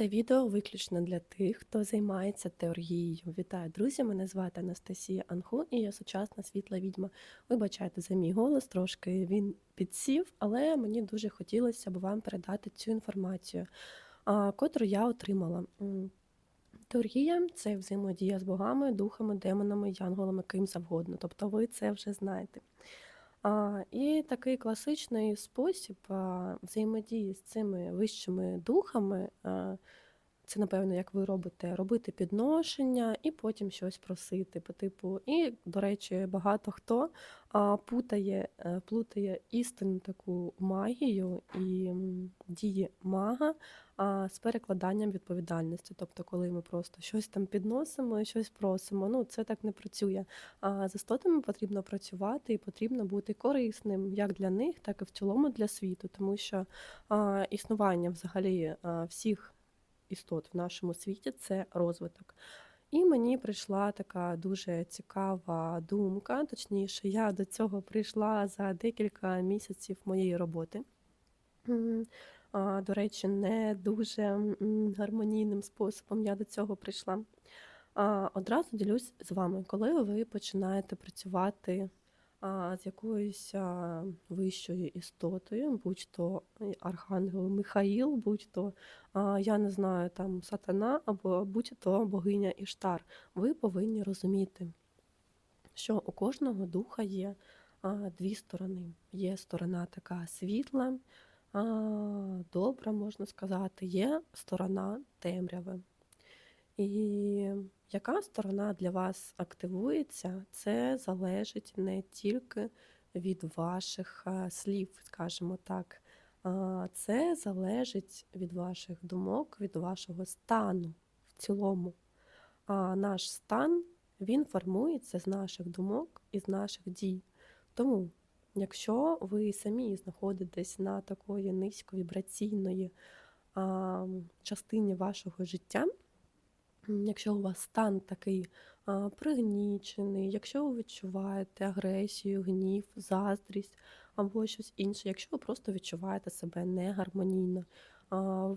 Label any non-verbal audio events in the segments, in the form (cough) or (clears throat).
Це відео виключно для тих, хто займається теорією. Вітаю, друзі! Мене звати Анастасія Анху, і я сучасна світла відьма. Вибачайте за мій голос, трошки він підсів, але мені дуже хотілося б вам передати цю інформацію, котру я отримала. Теорія це взаємодія з богами, духами, демонами, янголами, ким завгодно. Тобто ви це вже знаєте. І такий класичний спосіб взаємодії з цими вищими духами, це, напевно, як ви робите, робити підношення і потім щось просити по типу. І, до речі, багато хто путає, е, плутає істинну таку магію і дії мага з перекладанням відповідальності. Тобто, коли ми просто щось там підносимо і щось просимо, ну це так не працює. А з істотами потрібно працювати і потрібно бути корисним як для них, так і в цілому для світу, тому що існування взагалі всіх істот в нашому світі це розвиток. І мені прийшла така дуже цікава думка. Точніше, я до цього прийшла за декілька місяців моєї роботи. До речі, не дуже гармонійним способом я до цього прийшла. Одразу ділюсь з вами, коли ви починаєте працювати з якоюсь вищою істотою, будь-то е, Архангел Михаїл, будь-то, я не знаю, там сатана, або будь-то богиня Іштар, ви повинні розуміти, що у кожного духа є дві сторони. Є сторона така світла, добра, можна сказати, є сторона темряви. І яка сторона для вас активується, це залежить не тільки від ваших слів, скажімо так. А, Це залежить від ваших думок, від вашого стану в цілому. А наш стан він формується з наших думок і з наших дій. Тому, якщо ви самі знаходитесь на такої низьковібраційної частині вашого життя, Якщо у вас стан такий пригнічений, якщо ви відчуваєте агресію, гнів, заздрість або щось інше, якщо ви просто відчуваєте себе негармонійно,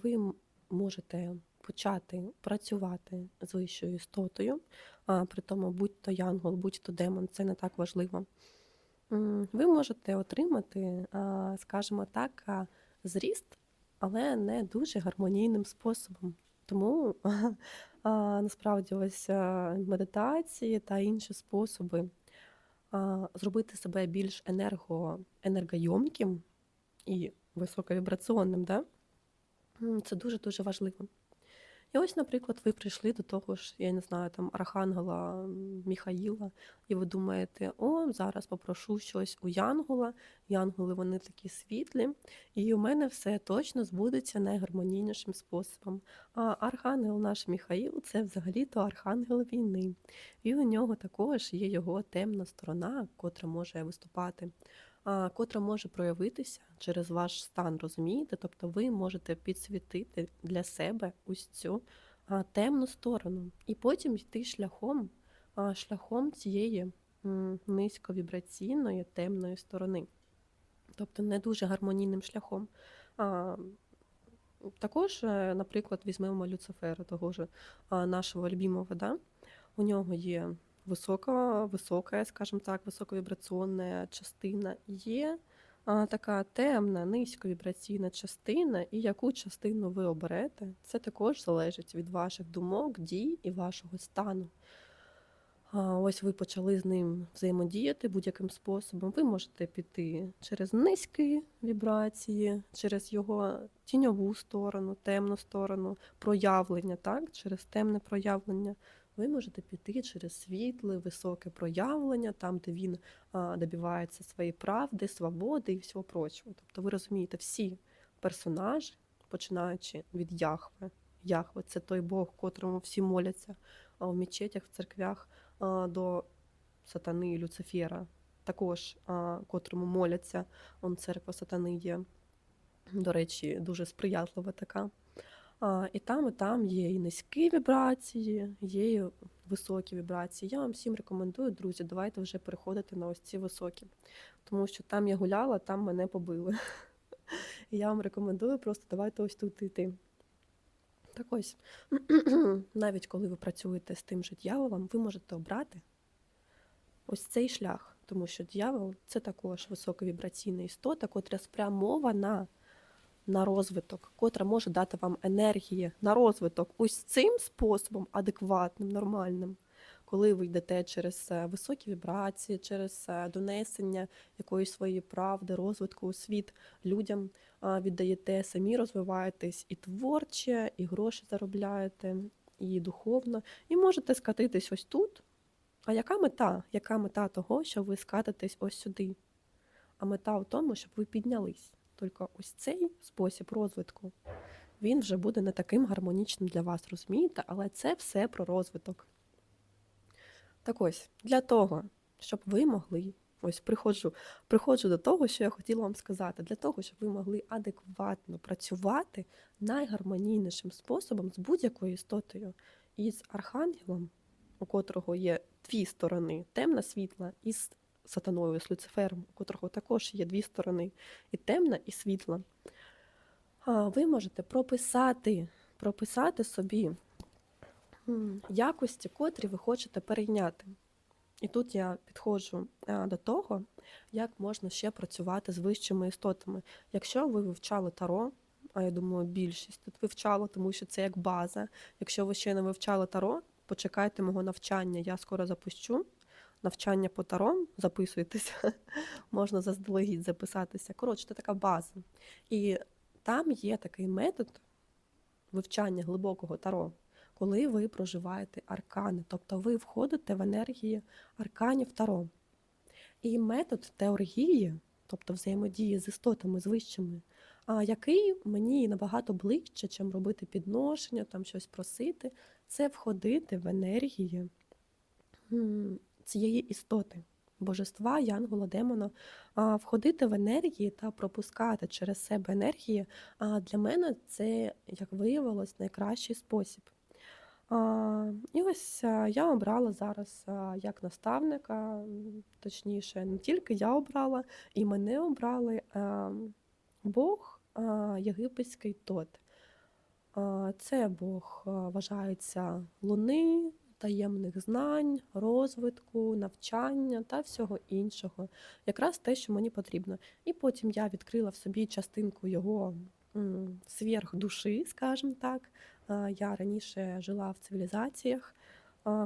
ви можете почати працювати з вищою істотою, при тому будь-то янгол, будь-то демон, це не так важливо. Ви можете отримати, скажімо так, зріст, але не дуже гармонійним способом. Тому (laughs) насправді ось медитації та інші способи зробити себе більш енерго, енергойомким і високовібраціонним, да? Це дуже-дуже важливо. І ось, наприклад, ви прийшли до того ж, я не знаю, там Архангела Міхаїла, і ви думаєте, о, зараз попрошу щось у Янгола. Янголи вони такі світлі, і у мене все точно збудеться найгармонійнішим способом. А Архангел наш Міхаїл це взагалі-то архангел війни. І у нього також є його темна сторона, котра може виступати котра може проявитися через ваш стан, розумієте? Тобто ви можете підсвітити для себе ось цю темну сторону, і потім йти шляхом, шляхом цієї низьковібраційної темної сторони, тобто не дуже гармонійним шляхом. Також, е, наприклад, візьмемо Люцифера, того ж нашого любимого, да? у нього є висока, висока, скажімо так, високовібраційна частина, є така темна, низьковібраційна частина, і яку частину ви оберете, це також залежить від ваших думок, дій і вашого стану. Ось ви почали з ним взаємодіяти будь-яким способом. Ви можете піти через низькі вібрації, через його тіньову сторону, темну сторону, проявлення, так? через темне проявлення. Ви можете піти через світле, високе проявлення, там, де він добивається своєї правди, свободи і всього прочого. Тобто ви розумієте, всі персонажі, починаючи від Яхве. Яхве це той Бог, котрому всі моляться в мечетях, в церквях до сатани Люцифера, також котрому моляться, он церква сатани є. До речі, дуже сприятлива така. І там, і там є і низькі вібрації, є і високі вібрації. Я вам всім рекомендую, друзі, давайте вже переходити на ось ці високі. Тому що там я гуляла, там мене побили. (laughs) Я вам рекомендую просто давайте ось тут йти. Так ось, (clears throat) навіть коли ви працюєте з тим же дьяволом, ви можете обрати ось цей шлях, тому що дьявол це також високовібраційна істота, котра спрямована на розвиток, котра може дати вам енергії на розвиток ось цим способом, адекватним, нормальним, коли ви йдете через е, високі вібрації, через е, донесення якоїсь своєї правди, розвитку у світ людям віддаєте, самі розвиваєтесь і творче, і гроші заробляєте, і духовно, і можете скатитись ось тут. А яка мета? Яка мета того, що ви скатитесь ось сюди? А мета в тому, щоб ви піднялись. Тільки ось цей спосіб розвитку, він вже буде не таким гармонічним для вас, розумієте? Але це все про розвиток. Так ось, для того, щоб ви могли, ось приходжу, приходжу до того, що я хотіла вам сказати, для того, щоб ви могли адекватно працювати найгармонійнішим способом з будь-якою істотою, і з архангелом, у котрого є дві сторони темна світла, і сатаною, з Люцифером, у котрого також є дві сторони, і темна, і світла. А, Ви можете прописати, прописати собі якості, котрі ви хочете перейняти. І тут я підходжу до того, як можна ще працювати з вищими істотами. Якщо ви вивчали таро, а я думаю, більшість тут вивчала, тому що це як база. Якщо ви ще не вивчали таро, почекайте мого навчання, я скоро запущу. Навчання по таро, записуйтеся, (laughs) можна заздалегідь записатися. Коротше, це така база. І там є такий метод вивчання глибокого таро, коли ви проживаєте аркани, тобто ви входите в енергії арканів таро. І метод теоргії, тобто взаємодії з істотами, з вищими, який мені набагато ближче, чим робити підношення, там щось просити, це входити в енергії цієї істоти, божества, янгола, демона, входити в енергії та пропускати через себе енергії. Для мене це, як виявилось, найкращий спосіб. І ось я обрала зараз як наставника, точніше, не тільки я обрала, і мене обрали Бог єгипетський тот. Це Бог вважається луни, таємних знань, розвитку, навчання та всього іншого. Якраз те, що мені потрібно. І потім я відкрила в собі частинку його м, сверхдуші, скажімо так. Я раніше жила в цивілізаціях,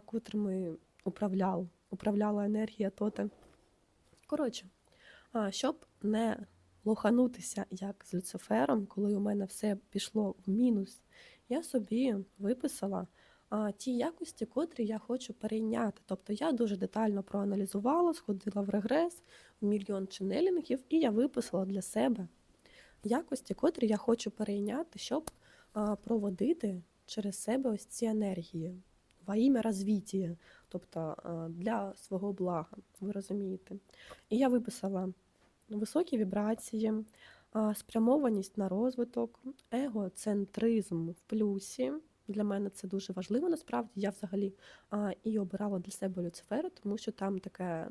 котрими управляв, управляла енергія тоте. Коротше, щоб не лоханутися як з Люцифером, коли у мене все пішло в мінус, я собі виписала ті якості, котрі я хочу перейняти. Тобто я дуже детально проаналізувала, сходила в регрес, в мільйон ченелінгів, і я виписала для себе якості, котрі я хочу перейняти, щоб проводити через себе ось ці енергії во ім'я розвіття, тобто для свого блага, ви розумієте. І я виписала високі вібрації, спрямованість на розвиток, егоцентризм в плюсі. Для мене це дуже важливо. Насправді я взагалі а, і обирала для себе Люцифера, тому що там таке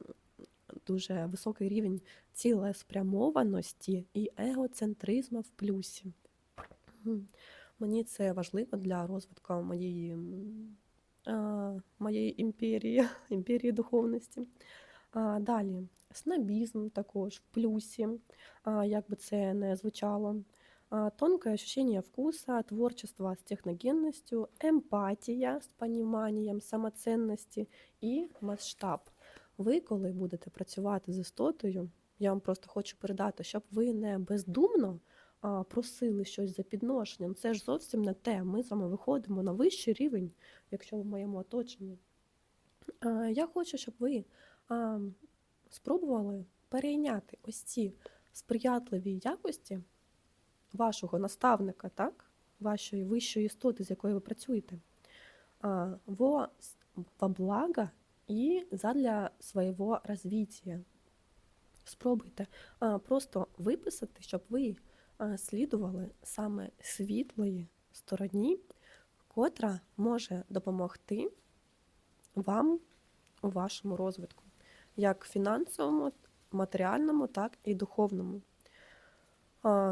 дуже високий рівень цілеспрямованості і егоцентризму в плюсі. Мені це важливо для розвитку моєї, а, моєї імперії, (laughs) імперії духовності. А, далі, снобізм також в плюсі, а, як би це не звучало. Тонкое ощущение вкуса, творчество с техногенностью, емпатія з поніманням самоцінності і масштаб. Ви, коли будете працювати з істотою, я вам просто хочу передати, щоб ви не бездумно просили щось за підношенням. Це ж зовсім не те. Ми з вами виходимо на вищий рівень, якщо в моєму оточенні. Я хочу, щоб ви спробували перейняти ось ці сприятливі якості вашого наставника, так? вашої вищої істоти, з якою ви працюєте, во, во благо і задля свого розвиття. Спробуйте просто виписати, щоб ви слідували саме світлої стороні, котра може допомогти вам у вашому розвитку, як фінансовому, матеріальному, так і духовному.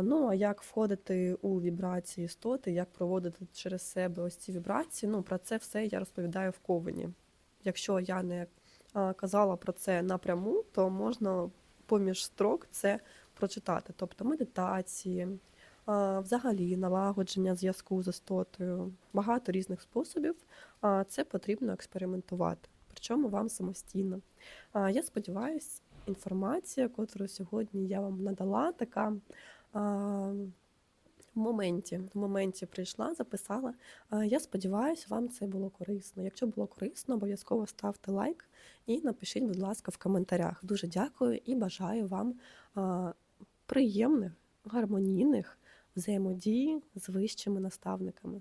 Ну, а як входити у вібрації істоти, як проводити через себе ось ці вібрації, ну, про це все я розповідаю в ковені. Якщо я не казала про це напряму, то можна поміж строк це прочитати. Тобто медитації, взагалі налагодження зв'язку з істотою, багато різних способів. А, Це потрібно експериментувати, причому вам самостійно. Я сподіваюся, інформація, яку сьогодні я вам надала, така в моменті, в моменті прийшла, записала. Я сподіваюся, вам це було корисно. Якщо було корисно, обов'язково ставте лайк і напишіть, будь ласка, в коментарях. Дуже дякую і бажаю вам приємних, гармонійних взаємодій з вищими наставниками.